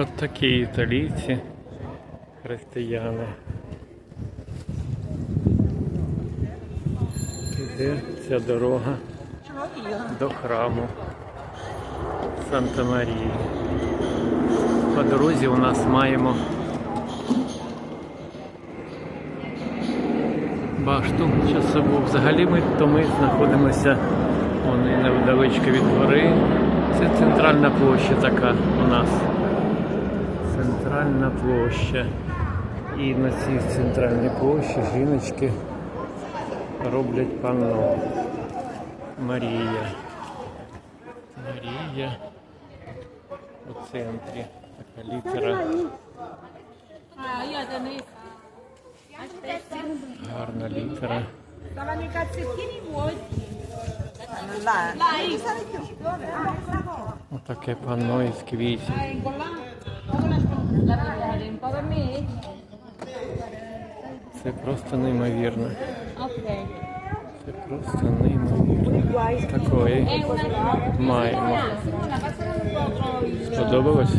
От такі італійці, християни. Іде ця дорога до храму Санта Марії. По дорозі у нас маємо башту часову. Взагалі ми то ми знаходимося вони невдалечко від гори. Це центральна площа така у нас. Центральна площа. І на цій центральній площі жіночки роблять панно. Марія. Марія у центрі. Така літера. Ah, io tenevo. Гарна літера. Stavano i cazzettini vuoti. Là, Dai. Отаке панно із квітів. Це просто неймовірно. Це просто неймовірно. Такої маємо. Сподобалось?